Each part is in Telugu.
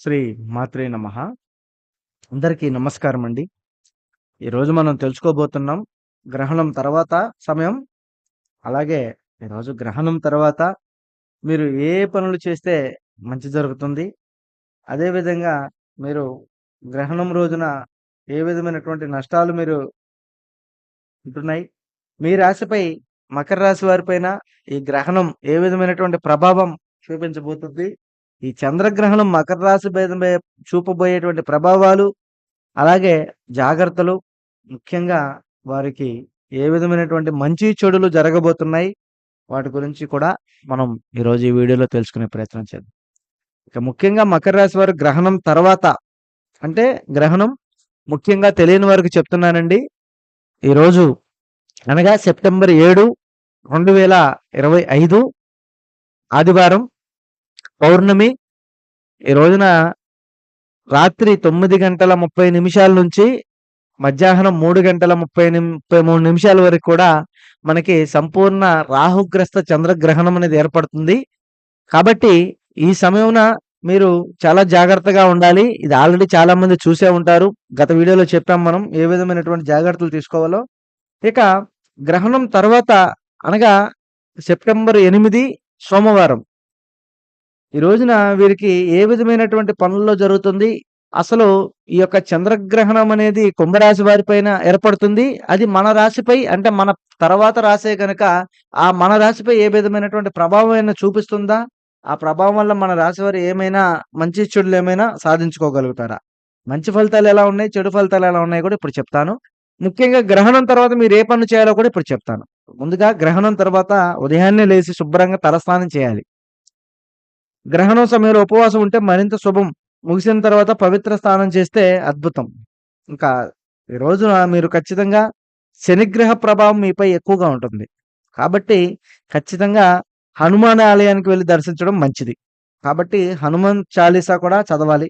శ్రీ మాత్రే నమ. అందరికీ నమస్కారం అండి ఈరోజు మనం తెలుసుకోబోతున్నాం గ్రహణం తర్వాత సమయం. అలాగే ఈరోజు గ్రహణం తర్వాత మీరు ఏ పనులు చేస్తే మంచి జరుగుతుంది. అదేవిధంగా మీరు గ్రహణం రోజున ఏ విధమైనటువంటి నష్టాలు మీరు ఉంటున్నాయి. మీ రాశిపై మకర రాశి వారిపైన ఈ గ్రహణం ఏ విధమైనటువంటి ప్రభావం చూపించబోతుంది. ఈ చంద్రగ్రహణం మకర రాశి మీద చూపబోయేటువంటి ప్రభావాలు అలాగే జాగ్రత్తలు ముఖ్యంగా వారికి ఏ విధమైనటువంటి మంచి చెడులు జరగబోతున్నాయి వాటి గురించి కూడా మనం ఈరోజు ఈ వీడియోలో తెలుసుకునే ప్రయత్నం చేద్దాం. ఇక ముఖ్యంగా మకర రాశి వారు గ్రహణం తర్వాత అంటే గ్రహణం ముఖ్యంగా తెలియని వారికి చెప్తున్నానండి. ఈరోజు అనగా సెప్టెంబర్ ఏడు రెండు వేల ఇరవై ఐదు ఆదివారం పౌర్ణమి ఈ రోజున రాత్రి తొమ్మిది గంటల ముప్పై నిమిషాల నుంచి మధ్యాహ్నం మూడు గంటల ముప్పై ముప్పై మూడు నిమిషాల వరకు కూడా మనకి సంపూర్ణ రాహుగ్రస్త చంద్రగ్రహణం అనేది ఏర్పడుతుంది. కాబట్టి ఈ సమయమున మీరు చాలా జాగ్రత్తగా ఉండాలి. ఇది ఆల్రెడీ చాలా మంది చూసే ఉంటారు. గత వీడియోలో చెప్పాం మనం ఏ విధమైనటువంటి జాగ్రత్తలు తీసుకోవాలో. ఇక గ్రహణం తర్వాత అనగా సెప్టెంబర్ ఎనిమిది సోమవారం. ఈ రోజున వీరికి ఏ విధమైనటువంటి పనుల్లో జరుగుతుంది? అసలు ఈ యొక్క చంద్రగ్రహణం అనేది కుంభరాశి వారిపైన ఏర్పడుతుంది. అది మన రాశిపై అంటే మన తర్వాత రాసే కనుక ఆ మన రాశిపై ఏ విధమైనటువంటి ప్రభావం అయినా చూపిస్తుందా? ఆ ప్రభావం వల్ల మన రాశి వారు ఏమైనా మంచి చెడులు ఏమైనా సాధించుకోగలుగుతారా? మంచి ఫలితాలు ఎలా ఉన్నాయి? చెడు ఫలితాలు ఎలా ఉన్నాయి కూడా ఇప్పుడు చెప్తాను. ముఖ్యంగా గ్రహణం తర్వాత మీరు ఏ పనులు చేయాలో కూడా ఇప్పుడు చెప్తాను. ముందుగా గ్రహణం తర్వాత ఉదయాన్నే లేచి శుభ్రంగా తలస్నానం చేయాలి. గ్రహణం సమయంలో ఉపవాసం ఉంటే మరింత శుభం. ముగిసిన తర్వాత పవిత్ర స్నానం చేస్తే అద్భుతం. ఇంకా ఈ రోజున మీరు ఖచ్చితంగా శనిగ్రహ ప్రభావం మీపై ఎక్కువగా ఉంటుంది. కాబట్టి ఖచ్చితంగా హనుమాన్ ఆలయానికి వెళ్ళి దర్శించడం మంచిది. కాబట్టి హనుమాన్ చాలీసా కూడా చదవాలి.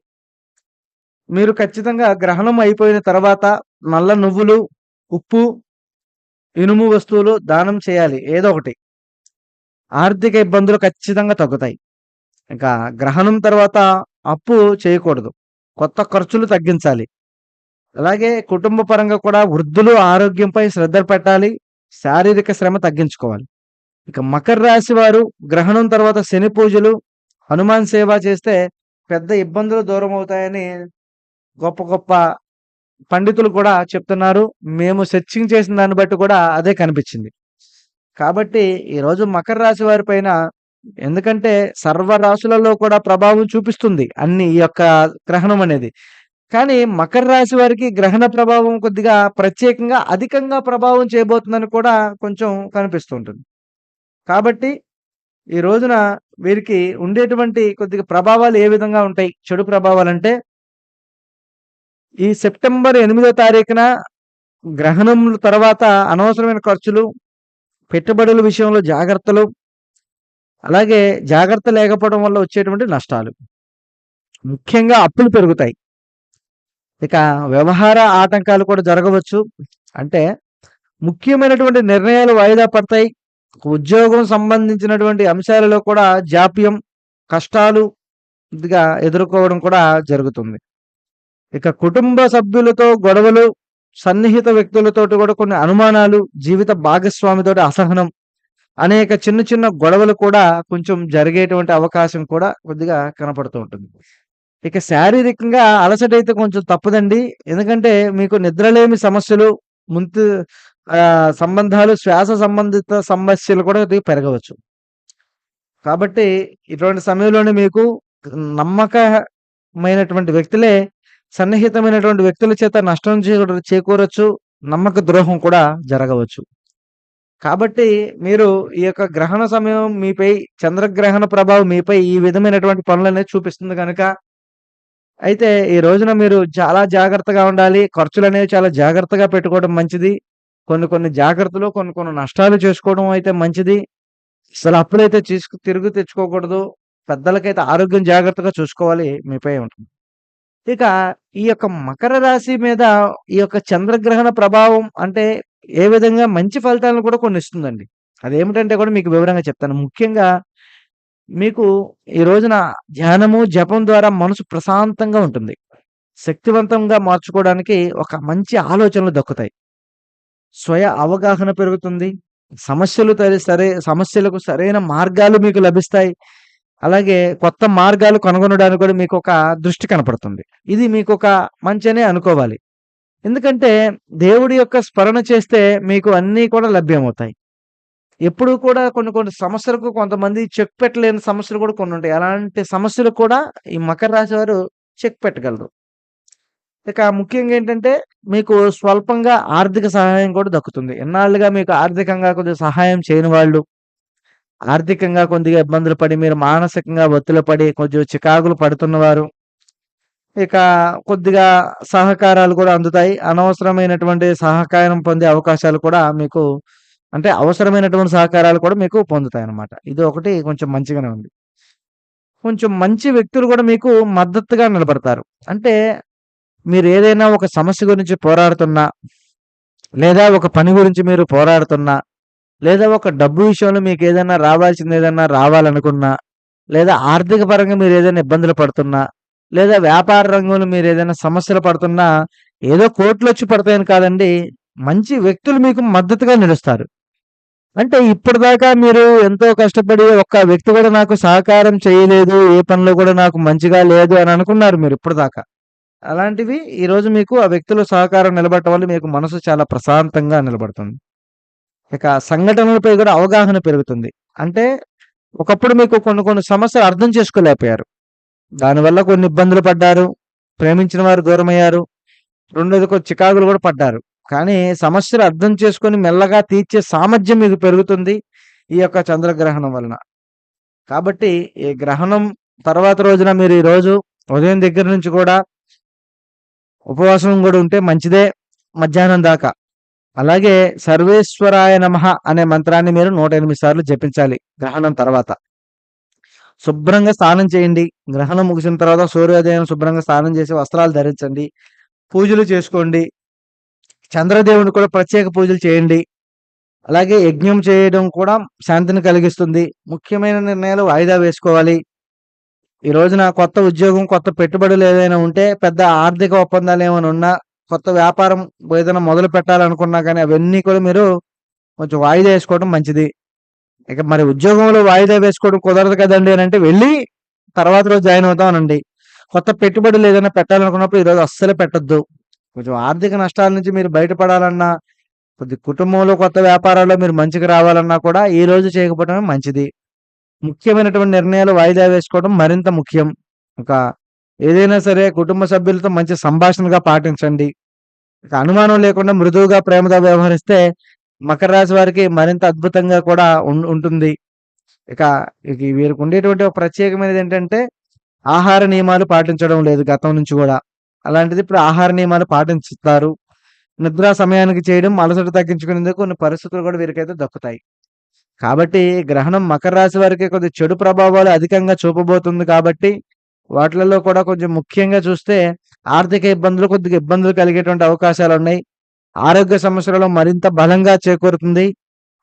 మీరు ఖచ్చితంగా గ్రహణం అయిపోయిన తర్వాత నల్ల నువ్వులు ఉప్పు ఇనుము వస్తువులు దానం చేయాలి. ఏదో ఒకటి. ఆర్థిక ఇబ్బందులు ఖచ్చితంగా తగ్గుతాయి. ఇంకా గ్రహణం తర్వాత అప్పు చేయకూడదు. కొత్త ఖర్చులు తగ్గించాలి. అలాగే కుటుంబ పరంగా కూడా వృద్ధులు ఆరోగ్యంపై శ్రద్ధ పెట్టాలి. శారీరక శ్రమ తగ్గించుకోవాలి. ఇక మకర రాశి వారు గ్రహణం తర్వాత శని పూజలు హనుమాన్ సేవ చేస్తే పెద్ద ఇబ్బందులు దూరం అవుతాయని గొప్ప గొప్ప పండితులు కూడా చెప్తున్నారు. మేము సెర్చింగ్ చేసిన దాన్ని బట్టి కూడా అదే కనిపించింది. కాబట్టి ఈరోజు మకర రాశి వారి పైన ఎందుకంటే సర్వ రాశులలో కూడా ప్రభావం చూపిస్తుంది అన్ని ఈ యొక్క గ్రహణం అనేది. కానీ మకర రాశి వారికి గ్రహణ ప్రభావం కొద్దిగా ప్రత్యేకంగా అధికంగా ప్రభావం చేయబోతుందని కూడా కొంచెం కనిపిస్తుంటుంది. కాబట్టి ఈ రోజున వీరికి ఉండేటువంటి కొద్దిగా ప్రభావాలు ఏ విధంగా ఉంటాయి? చెడు ప్రభావాలు అంటే ఈ సెప్టెంబర్ ఎనిమిదో తారీఖున గ్రహణం తర్వాత అనవసరమైన ఖర్చులు పెట్టుబడుల విషయంలో జాగ్రత్తలు అలాగే జాగ్రత్త లేకపోవడం వల్ల వచ్చేటువంటి నష్టాలు. ముఖ్యంగా అప్పులు పెరుగుతాయి. ఇక వ్యవహార ఆటంకాలు కూడా జరగవచ్చు. అంటే ముఖ్యమైనటువంటి నిర్ణయాలు వాయిదా పడతాయి. ఉద్యోగం సంబంధించినటువంటి అంశాలలో కూడా జాప్యం కష్టాలు ఇదిగా ఎదుర్కోవడం కూడా జరుగుతుంది. ఇక కుటుంబ సభ్యులతో గొడవలు సన్నిహిత వ్యక్తులతో కూడా కొన్ని అనుమానాలు జీవిత భాగస్వామితోటి అసహనం అనేక చిన్న చిన్న గొడవలు కూడా కొంచెం జరిగేటువంటి అవకాశం కూడా కొద్దిగా కనపడుతూ ఉంటుంది. ఇక శారీరకంగా అలసట అయితే కొంచెం తప్పదండి. ఎందుకంటే మీకు నిద్రలేమి సమస్యలు ముందు సంబంధాలు శ్వాస సంబంధిత సమస్యలు కూడా పెరగవచ్చు. కాబట్టి ఇటువంటి సమయంలోనే మీకు నమ్మకమైనటువంటి వ్యక్తులే సన్నిహితమైనటువంటి వ్యక్తుల చేత నష్టం చేకూర- చేకూరొచ్చు నమ్మక ద్రోహం కూడా జరగవచ్చు. కాబట్టి మీరు ఈ యొక్క గ్రహణ సమయం మీపై చంద్రగ్రహణ ప్రభావం మీపై ఈ విధమైనటువంటి పనులు అనేది చూపిస్తుంది కనుక అయితే ఈ రోజున మీరు చాలా జాగ్రత్తగా ఉండాలి. ఖర్చులు అనేవి చాలా జాగ్రత్తగా పెట్టుకోవడం మంచిది. కొన్ని కొన్ని జాగ్రత్తలు కొన్ని కొన్ని నష్టాలు చేసుకోవడం అయితే మంచిది. అసలు అప్పులైతే తీసుకు తిరుగు తెచ్చుకోకూడదు. పెద్దలకైతే ఆరోగ్యం జాగ్రత్తగా చూసుకోవాలి మీపై ఉంటుంది. ఇక ఈ యొక్క మకర రాశి మీద ఈ యొక్క చంద్రగ్రహణ ప్రభావం అంటే ఏ విధంగా మంచి ఫలితాలను కూడా కొన్ని ఇస్తుందండి అదేమిటంటే కూడా మీకు వివరంగా చెప్తాను ముఖ్యంగా మీకు ఈ రోజున ధ్యానము, జపం ద్వారా మనసు ప్రశాంతంగా ఉంటుంది. శక్తివంతంగా మార్చుకోవడానికి ఒక మంచి ఆలోచనలు దక్కుతాయి. స్వయ అవగాహన పెరుగుతుంది. సమస్యలు సరే సమస్యలకు సరైన మార్గాలు మీకు లభిస్తాయి. అలాగే కొత్త మార్గాలు కనుగొనడానికి కూడా మీకొక దృష్టి కనపడుతుంది. ఇది మీకు ఒక మంచి అనుకోవాలి. ఎందుకంటే దేవుడి యొక్క స్మరణ చేస్తే మీకు అన్నీ కూడా లభ్యమవుతాయి. ఎప్పుడు కూడా కొన్ని కొన్ని సమస్యలకు కొంతమంది చెక్ పెట్టలేని సమస్యలు కూడా కొన్ని ఉంటాయి అలాంటి సమస్యలు కూడా ఈ మకర రాశి వారు చెక్ పెట్టగలరు. ఇక ముఖ్యంగా ఏంటంటే మీకు స్వల్పంగా ఆర్థిక సహాయం కూడా దక్కుతుంది. ఎన్నాళ్ళుగా మీకు ఆర్థికంగా కొద్దిగా సహాయం చేయని వాళ్ళు, ఆర్థికంగా కొద్దిగా ఇబ్బందులు పడి మీరు మానసికంగా ఒత్తిడి పడి కొంచెం చికాకులు పడుతున్నవారు ఇక కొద్దిగా సహకారాలు కూడా అందుతాయి. అనవసరమైనటువంటి సహకారం పొందే అవకాశాలు కూడా మీకు అంటే అవసరమైనటువంటి సహకారాలు కూడా మీకు పొందుతాయి అన్నమాట ఇది ఒకటి కొంచెం మంచిగానే ఉంది. కొంచెం మంచి వ్యక్తులు కూడా మీకు మద్దతుగా నిలబడతారు. అంటే మీరు ఏదైనా ఒక సమస్య గురించి పోరాడుతున్నా, లేదా ఒక పని గురించి మీరు పోరాడుతున్నా, లేదా ఒక డబ్బు విషయంలో మీకు ఏదైనా రావాల్సింది ఏదైనా రావాలనుకున్నా, లేదా ఆర్థిక పరంగా మీరు ఏదైనా ఇబ్బందులు పడుతున్నా, లేదా వ్యాపార రంగంలో మీరు ఏదైనా సమస్యలు పడుతున్నా, ఏదో కోట్లొచ్చి పడతాయని కాదండి. మంచి వ్యక్తులు మీకు మద్దతుగా నిలుస్తారు. అంటే ఇప్పటిదాకా మీరు ఎంతో కష్టపడి ఒక్క వ్యక్తి కూడా నాకు సహకారం చేయలేదు. ఏ పనిలో కూడా నాకు మంచిగా లేదు అని అనుకున్నారు మీరు ఇప్పటిదాకా. అలాంటివి ఈరోజు మీకు ఆ వ్యక్తుల సహకారం నిలబడటం వల్ల మీకు మనసు చాలా ప్రశాంతంగా నిలబడుతుంది. ఇక సంఘటనలపై కూడా అవగాహన పెరుగుతుంది. అంటే ఒకప్పుడు మీకు కొన్ని కొన్ని సమస్యలు అర్థం చేసుకోలేకపోయారు. దానివల్ల కొన్ని ఇబ్బందులు పడ్డారు. ప్రేమించిన వారు దూరమయ్యారు. రెండోది కొన్ని చికాకులు కూడా పడ్డారు. కానీ సమస్యలు అర్థం చేసుకొని మెల్లగా తీర్చే సామర్థ్యం మీకు పెరుగుతుంది. ఈ యొక్క చంద్రగ్రహణం వలన. కాబట్టి ఈ గ్రహణం తర్వాత రోజున మీరు ఈరోజు ఉదయం దగ్గర నుంచి కూడా ఉపవాసం కూడా ఉంటే మంచిదే మధ్యాహ్నం దాకా. అలాగే సర్వేశ్వరాయ నమః అనే మంత్రాన్ని మీరు 108 సార్లు జపించాలి గ్రహణం తర్వాత. శుభ్రంగా స్నానం చేయండి. గ్రహణం ముగిసిన తర్వాత సూర్యోదయం శుభ్రంగా స్నానం చేసి వస్త్రాలు ధరించండి. పూజలు చేసుకోండి. చంద్రదేవుని కూడా ప్రత్యేక పూజలు చేయండి. అలాగే యజ్ఞం చేయడం కూడా శాంతిని కలిగిస్తుంది. ముఖ్యమైన నిర్ణయాలు వాయిదా వేసుకోవాలి. ఈ రోజున కొత్త ఉద్యోగం, కొత్త పెట్టుబడులు ఏదైనా ఉంటే పెద్ద ఆర్థిక ఒప్పందాలు ఏమైనా ఉన్నా, కొత్త వ్యాపారం ఏదైనా మొదలు పెట్టాలనుకున్నా కానీ అవన్నీ కూడా మీరు కొంచెం వాయిదా వేసుకోవడం మంచిది. ఇక మరి ఉద్యోగంలో వాయిదా వేసుకోవడం కుదరదు కదండి అని అంటే వెళ్ళి తర్వాత రోజు జాయిన్ అవుతాం అనండి. కొత్త పెట్టుబడులు ఏదైనా పెట్టాలనుకున్నప్పుడు ఈరోజు అస్సలు పెట్టొద్దు. కొంచెం ఆర్థిక నష్టాల నుంచి మీరు బయటపడాలన్నా, కొద్ది కుటుంబంలో కొత్త వ్యాపారాల్లో మీరు మంచిగా రావాలన్నా కూడా ఈ రోజు చేయకపోవడమే మంచిది. ముఖ్యమైనటువంటి నిర్ణయాలు వాయిదా వేసుకోవడం మరింత ముఖ్యం. ఇక ఏదైనా సరే కుటుంబ సభ్యులతో మంచి సంభాషణగా పాటించండి. ఇక అనుమానం లేకుండా మృదువుగా, ప్రేమగా వ్యవహరిస్తే మకర రాశి వారికి మరింత అద్భుతంగా కూడా ఉం ఉంటుంది. ఇక ఇక వీరికి ఉండేటువంటి ఒక ప్రత్యేకమైనది ఏంటంటే ఆహార నియమాలు పాటించడం లేదు గతం నుంచి కూడా. అలాంటిది ఇప్పుడు ఆహార నియమాలు పాటించుతారు. నిద్ర సమయానికి చేయడం, అలసట తగ్గించుకునేందుకు కొన్ని పరిస్థితులు కూడా వీరికైతే దక్కుతాయి. కాబట్టి గ్రహణం మకర రాశి వారికి కొద్దిగా చెడు ప్రభావాలు అధికంగా చూపబోతుంది కాబట్టి వాటిలలో కూడా కొంచెం ముఖ్యంగా చూస్తే ఆర్థిక ఇబ్బందులు కొద్దిగా ఇబ్బందులు కలిగేటువంటి అవకాశాలు ఉన్నాయి ఆరోగ్య సమస్యలలో మరింత బలంగా చేకూరుతుంది.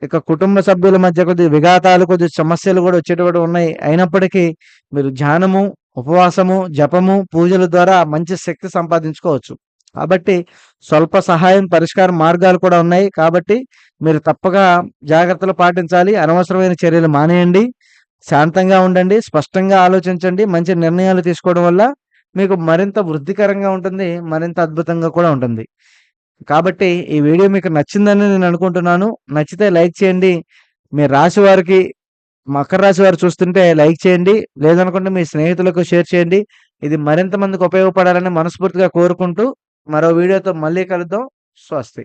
ఇక కుటుంబ సభ్యుల మధ్య కొద్దిగా విఘాతాలు, కొద్దిగా సమస్యలు కూడా వచ్చేటప్పుడు ఉన్నాయి. అయినప్పటికీ మీరు ధ్యానము, ఉపవాసము, జపము, పూజల ద్వారా మంచి శక్తి సంపాదించుకోవచ్చు. కాబట్టి స్వల్ప సహాయం, పరిష్కార మార్గాలు కూడా ఉన్నాయి. కాబట్టి మీరు తప్పక జాగ్రత్తలు పాటించాలి. అనవసరమైన చర్యలు మానేయండి. శాంతంగా ఉండండి. స్పష్టంగా ఆలోచించండి. మంచి నిర్ణయాలు తీసుకోవడం వల్ల మీకు మరింత వృద్ధికరంగా ఉంటుంది. మరింత అద్భుతంగా కూడా ఉంటుంది. కాబట్టి ఈ వీడియో మీకు నచ్చిందని నేను అనుకుంటున్నాను. నచ్చితే లైక్ చేయండి. మీ రాశి వారికి మకర రాశి వారు చూస్తుంటే లైక్ చేయండి. లేదనుకుంటే మీ స్నేహితులకు షేర్ చేయండి. ఇది మరింత మందికి ఉపయోగపడాలని మనస్ఫూర్తిగా కోరుకుంటూ మరో వీడియోతో మళ్ళీ కలుద్దాం. స్వస్తి.